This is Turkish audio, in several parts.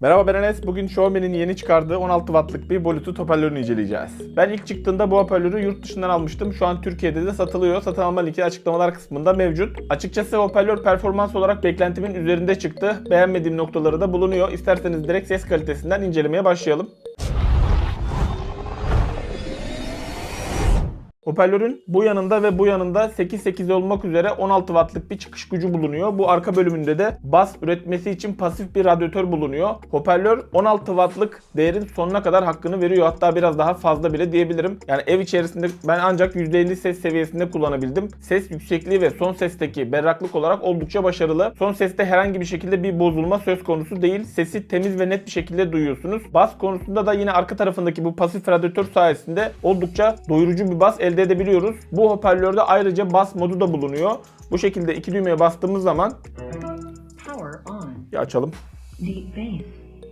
Merhaba ben Enes. Bugün Xiaomi'nin yeni çıkardığı 16 wattlık bir Bluetooth hoparlörünü inceleyeceğiz. Ben ilk çıktığında bu hoparlörü yurt dışından almıştım. Şu an Türkiye'de de satılıyor. Satın alma linki açıklamalar kısmında mevcut. Açıkçası hoparlör performans olarak beklentimin üzerinde çıktı. Beğenmediğim noktaları da bulunuyor. İsterseniz direkt ses kalitesinden incelemeye başlayalım. Hoparlörün bu yanında ve bu yanında 8.8 olmak üzere 16 wattlık bir çıkış gücü bulunuyor. Bu arka bölümünde de bas üretmesi için pasif bir radyatör bulunuyor. Hoparlör 16 wattlık değerin sonuna kadar hakkını veriyor. Hatta biraz daha fazla bile diyebilirim. Yani ev içerisinde ben ancak %50 ses seviyesinde kullanabildim. Ses yüksekliği ve son sesteki berraklık olarak oldukça başarılı. Son seste herhangi bir şekilde bir bozulma söz konusu değil. Sesi temiz ve net bir şekilde duyuyorsunuz. Bas konusunda da yine arka tarafındaki bu pasif radyatör sayesinde oldukça doyurucu bir bas elde edebiliyoruz. Bu hoparlörde ayrıca bas modu da bulunuyor. Bu şekilde iki düğmeye bastığımız zaman bir açalım.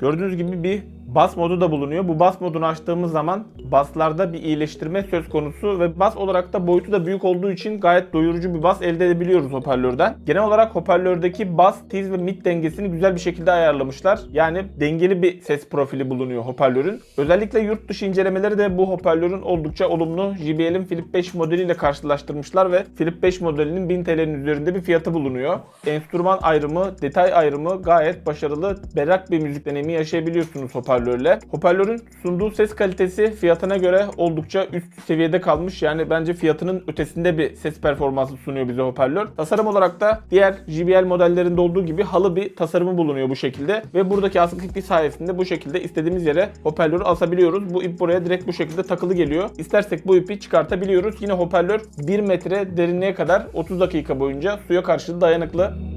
Gördüğünüz gibi bir bas modu da bulunuyor. Bu bas modunu açtığımız zaman baslarda bir iyileştirme söz konusu ve bas olarak da boyutu da büyük olduğu için gayet doyurucu bir bas elde edebiliyoruz hoparlörden. Genel olarak hoparlördeki bas, tiz ve mid dengesini güzel bir şekilde ayarlamışlar. Yani dengeli bir ses profili bulunuyor hoparlörün. Özellikle yurt dışı incelemeleri de bu hoparlörün oldukça olumlu. JBL'in Flip 5 modeliyle karşılaştırmışlar ve Flip 5 modelinin 1000 TL'nin üzerinde bir fiyatı bulunuyor. Enstrüman ayrımı, detay ayrımı gayet başarılı. Berrak bir müzik deneyimi yaşayabiliyorsunuz hoparlörle. Hoparlörün sunduğu ses kalitesi fiyatına göre oldukça üst seviyede kalmış. Yani bence fiyatının ötesinde bir ses performansı sunuyor bize hoparlör. Tasarım olarak da diğer JBL modellerinde olduğu gibi halı bir tasarımı bulunuyor bu şekilde. Ve buradaki askı ipi sayesinde bu şekilde istediğimiz yere hoparlörü asabiliyoruz. Bu ip buraya direkt bu şekilde takılı geliyor. İstersek bu ipi çıkartabiliyoruz. Yine hoparlör 1 metre derinliğe kadar 30 dakika boyunca suya karşı dayanıklı.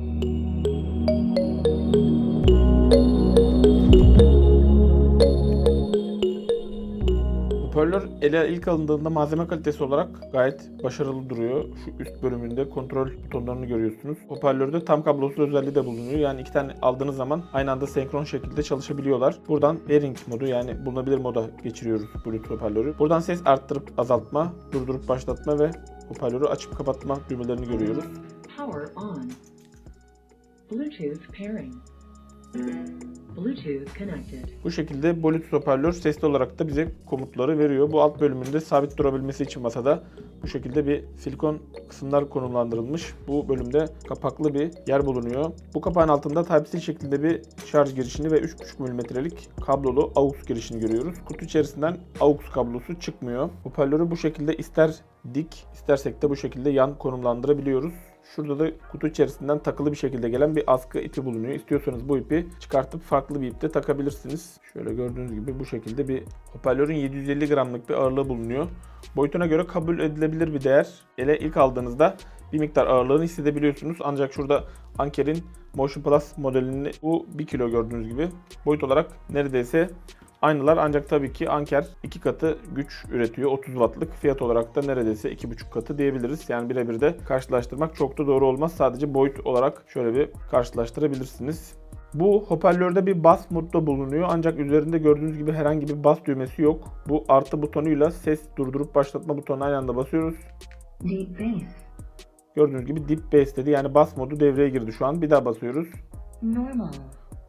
Hoparlör ele ilk alındığında malzeme kalitesi olarak gayet başarılı duruyor. Şu üst bölümünde kontrol butonlarını görüyorsunuz. Hoparlörde tam kablosuz özelliği de bulunuyor. Yani iki tane aldığınız zaman aynı anda senkron şekilde çalışabiliyorlar. Buradan pairing modu yani bulunabilir moda geçiriyoruz Bluetooth hoparlörü. Buradan ses arttırıp azaltma, durdurup başlatma ve hoparlörü açıp kapatma düğmelerini görüyoruz. Power on. Bluetooth pairing. Bu şekilde Bluetooth hoparlör sesli olarak da bize komutları veriyor. Bu alt bölümünde sabit durabilmesi için masada bu şekilde bir silikon kısımlar konumlandırılmış. Bu bölümde kapaklı bir yer bulunuyor. Bu kapağın altında Type-C şeklinde bir şarj girişini ve 3.5 mm'lik kablolu AUX girişini görüyoruz. Kutu içerisinden AUX kablosu çıkmıyor. Hoparlörü bu şekilde ister dik istersek de bu şekilde yan konumlandırabiliyoruz. Şurada da kutu içerisinden takılı bir şekilde gelen bir askı ipi bulunuyor. İstiyorsanız bu ipi çıkartıp farklı bir ipte takabilirsiniz. Şöyle gördüğünüz gibi bu şekilde bir hoparlörün 750 gramlık bir ağırlığı bulunuyor. Boyutuna göre kabul edilebilir bir değer. Ele ilk aldığınızda bir miktar ağırlığını hissedebiliyorsunuz. Ancak şurada Anker'in Motion Plus modelini bu 1 kilo gördüğünüz gibi boyut olarak neredeyse Aynılar ancak tabii ki Anker iki katı güç üretiyor. 30 wattlık fiyat olarak da neredeyse 2,5 katı diyebiliriz. Yani birebir de karşılaştırmak çok da doğru olmaz. Sadece boyut olarak şöyle bir karşılaştırabilirsiniz. Bu hoparlörde bir bas modda bulunuyor ancak üzerinde gördüğünüz gibi herhangi bir bas düğmesi yok. Bu artı butonuyla ses durdurup başlatma butonuna aynı anda basıyoruz. Deep bass. Gördüğünüz gibi dip bass dedi yani bas modu devreye girdi şu an. Bir daha basıyoruz. Normal.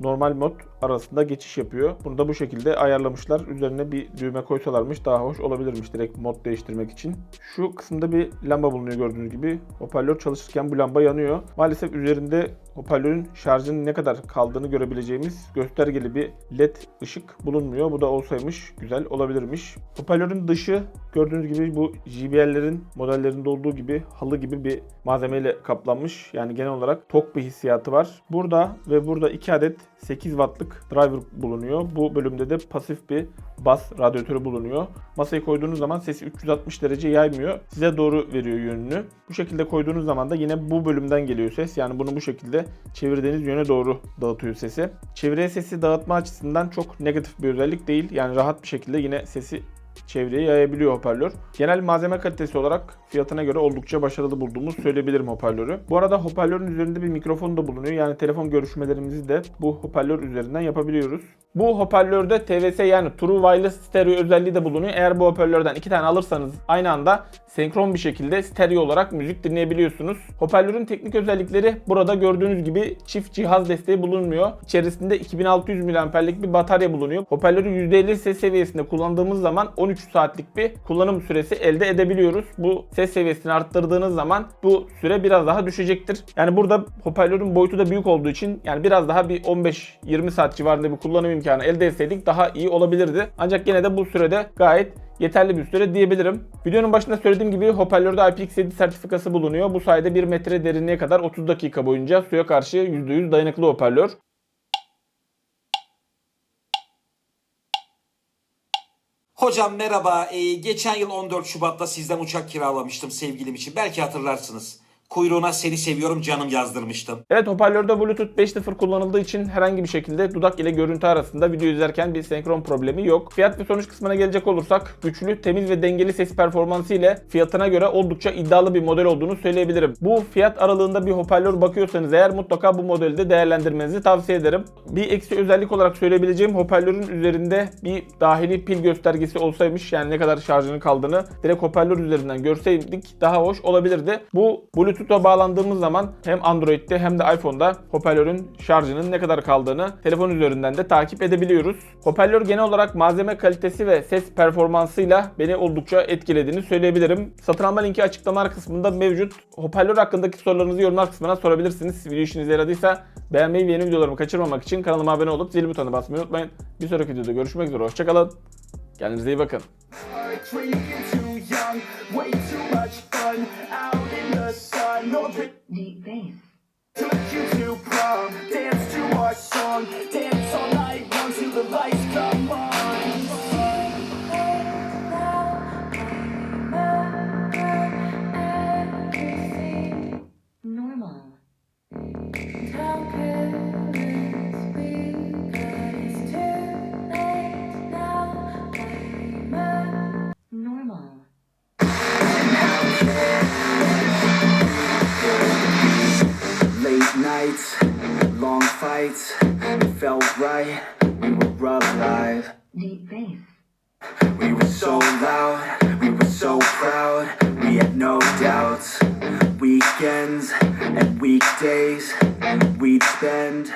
normal mod arasında geçiş yapıyor. Bunu da bu şekilde ayarlamışlar. Üzerine bir düğme koysalarmış daha hoş olabilirmiş direkt mod değiştirmek için. Şu kısımda bir lamba bulunuyor gördüğünüz gibi. Hoparlör çalışırken bu lamba yanıyor. Maalesef üzerinde hoparlörün şarjının ne kadar kaldığını görebileceğimiz göstergeli bir led ışık bulunmuyor. Bu da olsaymış güzel olabilirmiş. Hoparlörün dışı gördüğünüz gibi bu JBL'lerin modellerinde olduğu gibi halı gibi bir malzemeyle kaplanmış. Yani genel olarak tok bir hissiyatı var. Burada ve burada 2 adet 8 wattlık driver bulunuyor. Bu bölümde de pasif bir bas radyatörü bulunuyor. Masaya koyduğunuz zaman sesi 360 derece yaymıyor. Size doğru veriyor yönünü. Bu şekilde koyduğunuz zaman da yine bu bölümden geliyor ses. Yani bunu bu şekilde çevirdiğiniz yöne doğru dağıtıyor sesi. Çevreye sesi dağıtma açısından çok negatif bir özellik değil. Yani rahat bir şekilde yine sesi çevreye yayabiliyor hoparlör. Genel malzeme kalitesi olarak fiyatına göre oldukça başarılı bulduğumuz söyleyebilirim hoparlörü. Bu arada hoparlörün üzerinde bir mikrofon da bulunuyor. Yani telefon görüşmelerimizi de bu hoparlör üzerinden yapabiliyoruz. Bu hoparlörde TVS yani True Wireless Stereo özelliği de bulunuyor. Eğer bu hoparlörden iki tane alırsanız aynı anda senkron bir şekilde stereo olarak müzik dinleyebiliyorsunuz. Hoparlörün teknik özellikleri burada gördüğünüz gibi çift cihaz desteği bulunmuyor. İçerisinde 2600 mAh'lik bir batarya bulunuyor. Hoparlörü %50 ses seviyesinde kullandığımız zaman 13 saatlik bir kullanım süresi elde edebiliyoruz. Bu ses seviyesini arttırdığınız zaman bu süre biraz daha düşecektir. Yani burada hoparlörün boyutu da büyük olduğu için yani biraz daha bir 15-20 saat civarında bir kullanım imkanı elde etseydik daha iyi olabilirdi. Ancak yine de bu sürede gayet yeterli bir süre diyebilirim. Videonun başında söylediğim gibi hoparlörde IPX7 sertifikası bulunuyor. Bu sayede 1 metre derinliğe kadar 30 dakika boyunca suya karşı %100 dayanıklı hoparlör. Hocam merhaba. Ee, geçen yıl 14 Şubat'ta sizden uçak kiralamıştım sevgilim için. Belki hatırlarsınız. Kuyruğuna seni seviyorum canım yazdırmıştım. Evet hoparlörde Bluetooth 5.0 kullanıldığı için herhangi bir şekilde dudak ile görüntü arasında video izlerken bir senkron problemi yok. Fiyat ve sonuç kısmına gelecek olursak güçlü, temiz ve dengeli ses performansı ile fiyatına göre oldukça iddialı bir model olduğunu söyleyebilirim. Bu fiyat aralığında bir hoparlör bakıyorsanız eğer mutlaka bu modeli de değerlendirmenizi tavsiye ederim. Bir eksi özellik olarak söyleyebileceğim hoparlörün üzerinde bir dahili pil göstergesi olsaymış yani ne kadar şarjının kaldığını direkt hoparlör üzerinden görseydik daha hoş olabilirdi. Bu Bluetooth'a bağlandığımız zaman hem Android'de hem de iPhone'da hoparlörün şarjının ne kadar kaldığını telefon üzerinden de takip edebiliyoruz. Hoparlör genel olarak malzeme kalitesi ve ses performansıyla beni oldukça etkilediğini söyleyebilirim. Satın alma linki açıklamalar kısmında mevcut. Hoparlör hakkındaki sorularınızı yorumlar kısmına sorabilirsiniz. Video işinize yaradıysa beğenmeyi ve yeni videolarımı kaçırmamak için kanalıma abone olup zil butonuna basmayı unutmayın. Bir sonraki videoda görüşmek üzere. Hoşçakalın. Kendinize iyi bakın. Long it felt right. We were alive. Deep bass. We were so loud, we were so proud. We had no doubts. Weekends and weekdays, we'd spend